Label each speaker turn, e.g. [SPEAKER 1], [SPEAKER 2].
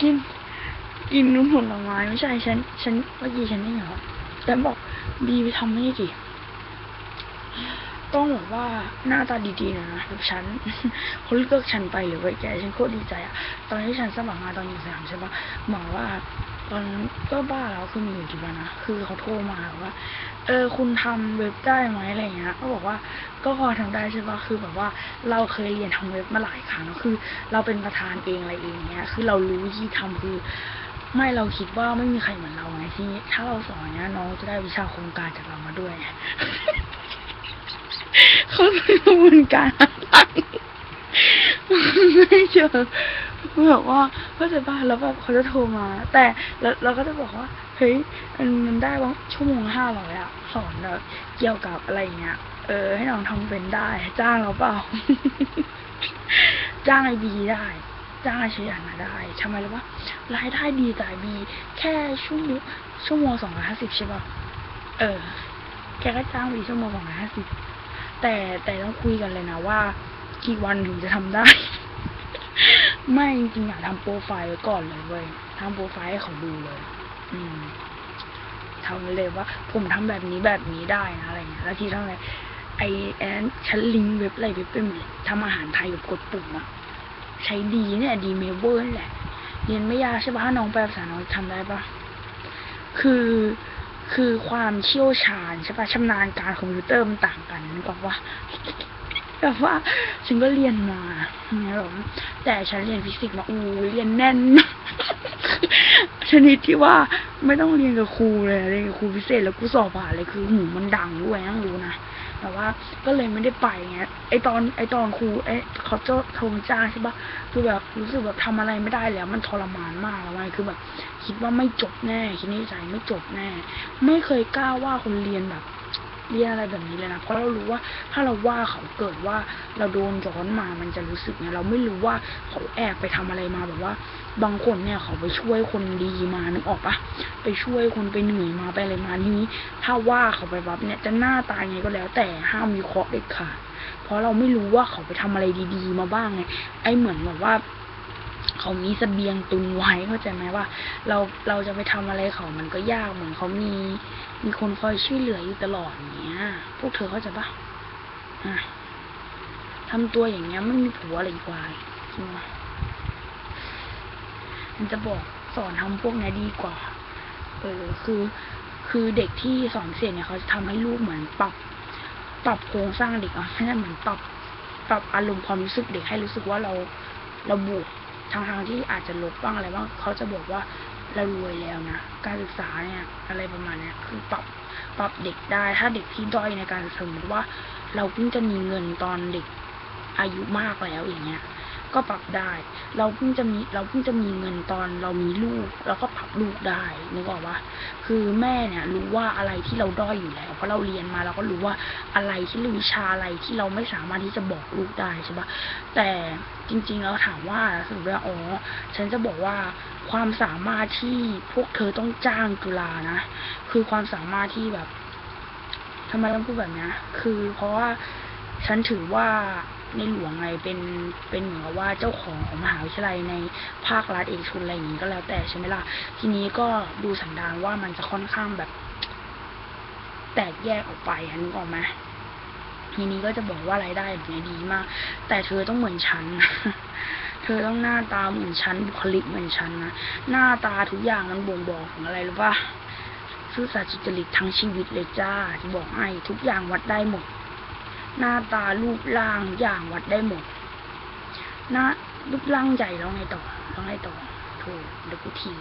[SPEAKER 1] กิน กินนุ่มผลไม้ไม่ใช่ฉัน ฉันเมื่อกี้ฉันนี่เหรอแต่บอกบีไปทำไม่ได้ดิ ต้องว่าหน้าตาดีๆหน่อยนะแบบฉันเขาเลือกฉันไปหรือว่าแกฉันโคตรดีใจอะตอนที่ฉันสมัครงานตอนอยู่สามใช่ปะหมอว่าตอนก็บ้าแล้วคือมีอยู่กี่วันนะคือเขาโทรมาว่าเออคุณทำเว็บได้ไหมอะไรเงี้ยก็บอกว่าก็พอทำได้ใช่ปะคือแบบว่าเราเคยเรียนทำเว็บมาหลายครั้งแล้วคือ เราเป็นประธานเองอะไรเองเงี้ย คือเรารู้วิธีทำคือไม่เราคิดว่าไม่มีใครเหมือนเราไงที่นี้ถ้าเราสอนเนี้ยน้องจะได้วิชาโครงการจากเรามาด้วย เขาเป็นกระบวนการอะไรไม่เจอแบบว่าเข้าใจป่ะแล้วแบบเขาจะโทรมา แต่เราเราก็จะบอกว่าเฮ้ยมันได้ว่าชั่วโมงห้าร้อยอะสอนแบบเกี่ยวกับอะไรเงี้ยเออ ให้น้องทำเป็นได้ จ้างเราเปล่า จ้างไอบีได้ จ้างไอชยันมาได้ทำไมรู้ปะรายได้ดีจ่ายบี แค่ชั่วโมงชั่วโมงสองร้อยห้าสิบใช่ปะเออแกก็จ้างบีชั่วโมงสองร้อยห้าสิบ แต่แต่ต้องคุยกันเลยนะว่ากี่วันถึงจะทำได้ ไม่จริงๆอะทำโปรไฟล์ไว้ก่อนเลยเว้ยทำโปรไฟล์ให้เขาดูเลย อืมทำเลยว่า ผมทำแบบนี้แบบนี้ได้นะอะไรเงี้ยแล้วทีเท่าไหร่ไอแอนฉันลิงเว็บอะไรเว็บเป็นทำอาหารไทยแบบกดปุ่มอะใช้ดีเนี่ยดีเมเวอร์นแหละ เรียนไม่ยากใช่ปะถ้าน้องแปลภาษาน้องทำได้ปะคือ คือความเชี่ยวชาญใช่ปะชำนาญการคอมพิวเตอร์มันต่างกันนึกออกว่าแบบว่าฉันก็เรียนมาเนี่ยหรอแต่ฉันเรียนฟิสิกส์มาอู้เรียนแน่น ชนิดที่ว่าไม่ต้องเรียนกับครูเลยเรียนกับครูพิเศษแล้วกูสอบผ่านเลยคือหูมันดังด้วยต้องรู้นะแต่ว่าก็เลยไม่ได้ไปไง ไอตอนไอตอนครูไอเขาจะโทรจ้างใช่ปะคือแบบรู้สึกแบบทำอะไรไม่ได้แล้ว มันทรมานมากแล้วไงคือแบบ คิดว่าไม่จบแน่คิดในใจไม่จบแน่ ไม่เคยกล้าว่าคนเรียนแบบเรียนอะไรแบบนี้เลยนะเพราะเรารู้ว่าถ้าเราว่าเขาเกิดว่าเราโดนย้อนมามันจะรู้สึกไงเราไม่รู้ว่าเขาแอบไปทำอะไรมาแบบว่า บางคนเนี่ยเขาไปช่วยคนดีมานึกออกปะไปช่วยคนไปเหนื่อยมาไปอะไรมาทีนี้ ถ้าว่าเขาไปบับเนี่ยจะหน้าตายไงก็แล้ว แต่ห้ามมีเคราะห์เด็ดขาด ราะเราไม่รู้ว่าเขาไปทำอะไรดีๆ มาบ้างไงไอเหมือนแบบว่า เขามีเสบียงตุนไว้เข้าใจไหมว่า เราเราจะไปทำอะไรเขามันก็ยากเหมือนเขามีมีคนคอยช่วยเหลืออยู่ตลอดเงี้ย พวกเธอเข้าใจปะอะทำตัวอย่างเงี้ยไม่มีผัวอะไรอีกว่าจริงปะมันจะบอกสอนทำพวกเนี้ยดีกว่า เออคือ คือเด็กที่สอนเสร็จเนี่ยเขาจะทำให้ลูกเหมือนปรับ ปรับโครงสร้างเด็กอะให้มันเหมือนปรับปรับอารมณ์ความรู้สึกเด็กให้รู้สึกว่าเราเราบวกทางทางที่อาจจะลบบ้างอะไรบ้างเขาจะบอกว่าเรารวยแล้วนะการศึกษาเนี่ยอะไรประมาณเนี้ยคือปรับปรับเด็กได้ ถ้าเด็กที่ด้อยในการสมมติว่า เราเพิ่งจะมีเงินตอนเด็กอายุมากแล้วอย่างเงี้ย ก็ปรับได้ เราเพิ่งจะมีเราเพิ่งจะมีเงินตอนเรามีลูกเราก็ปรับลูกได้นึกออกปะคือแม่เนี่ยรู้ว่าอะไรที่เราด้อยอยู่แล้ว เพราะเราเรียนมาเราก็รู้ว่าอะไรที่วิชาอะไรที่เราไม่สามารถที่จะบอกลูกได้ใช่ปะแต่จริงๆแล้วถามว่าสมมติว่าอ๋อฉันจะบอกว่าความสามารถที่พวกเธอต้องจ้างจุฬานะ คือความสามารถที่แบบทำไมต้องพูดแบบนี้คือเพราะว่าฉันถือว่า ในหลวงไงเป็นเป็นเหมือนกับว่าเจ้าของของมหาวิทยาลัยในภาครัฐเอกชนอะไรอย่างนี้ก็แล้วแต่ใช่ไหมล่ะทีนี้ก็ดูสันดานว่ามันจะค่อนข้างแบบ แตกแยกออกไปอะนึกออกไหมทีนี้ก็จะบอกว่ารายได้แบบนี้ดีมาก แต่เธอต้องเหมือนฉันเธอต้องหน้าตาเหมือนฉันบุคลิกเหมือนฉันนะหน้าตาทุกอย่างมันบ่งบอกถึงอะไรรู้ปะซื่อสัตย์สุจริตทั้งชีวิตเลยจ้าจะบอกให้ทุกอย่างวัดได้หมด หน้าตารูปร่างอย่างวัดได้หมด หน้ารูปร่างใหญ่แล้วไงต่อแล้วไงต่อโถเดี๋ยวกูที